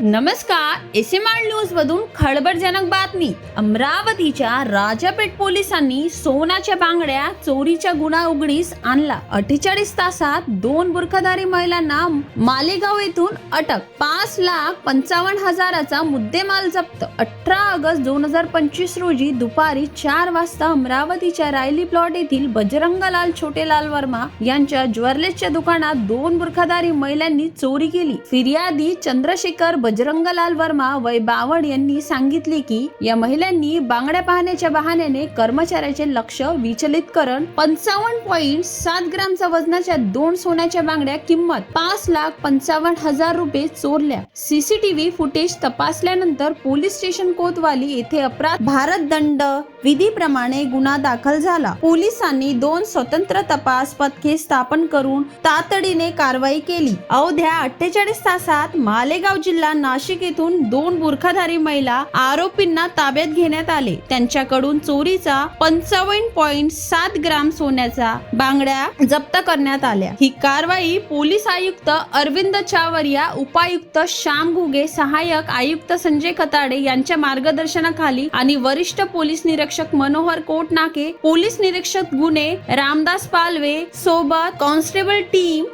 नमस्कार S M R news मधून खळबळजनक बातमी. अमरावतीच्या राजापेठ पोलिसांनी सोनाच्या बांगड्या चोरीच्या गुन्हा उघडीस आणला. अठ्ठेचाळीस तासात दोन बुरखाधारी महिलांना मालेगाव येथून अटक पाच लाख पंचावन्न हजाराचा मुद्देमाल जप्त. अठरा ऑगस्ट दोन हजार पंचवीस रोजी दुपारी चार वाजता अमरावतीच्या रायली प्लॉट येथील बजरंगलाल छोटेलाल वर्मा यांच्या ज्वेलर्सच्या दुकानात दोन बुरखाधारी महिलांनी चोरी केली. फिर्यादी चंद्रशेखर बजरंगलाल वर्मा वय बावड यांनी सांगितले की या महिलांनी बांगड्या पाहण्याच्या बहाण्याने कर्मचाऱ्याचे लक्ष विचलित करण पंचावन्न पॉईंट सात ग्रामच्या वजनाच्या दोन सोन्याच्या बांगड्या किंमत पाच लाख पंचावन्न हजार रुपये चोरल्या. सीसीटीव्ही फुटेज तपासल्यानंतर पोलीस स्टेशन कोतवा कोतवाली येथे अपराध. भारत दंड विधीप्रमाणे गुन्हा दाखल झाला. पोलिसांनी दोन स्वतंत्र तपास पथके स्थापन करून तातडीने कारवाई केली. अवध्या अठ्ठेचाळीस तासात मालेगाव जिल्हा नाशिक येथून दोन बुरखाधारी महिला आरोपींना ताब्यात घेण्यात आले. त्यांच्याकडून चोरीचा पंचावन्न पॉइंट सात ग्राम सोन्याचा बांगड्या जप्त करण्यात आल्या. ही कारवाई पोलीस आयुक्त अरविंद चावरिया उपायुक्त श्याम घुगे सहाय्यक आयुक्त संजय खताडे यांच्या मार्गदर्शनाखाली आणि वरिष्ठ पोलीस निरीक्षक मनोहर कोटनाके पोलीस निरीक्षक गुन्हे रामदास पालवे सोबत कॉन्स्टेबल टीम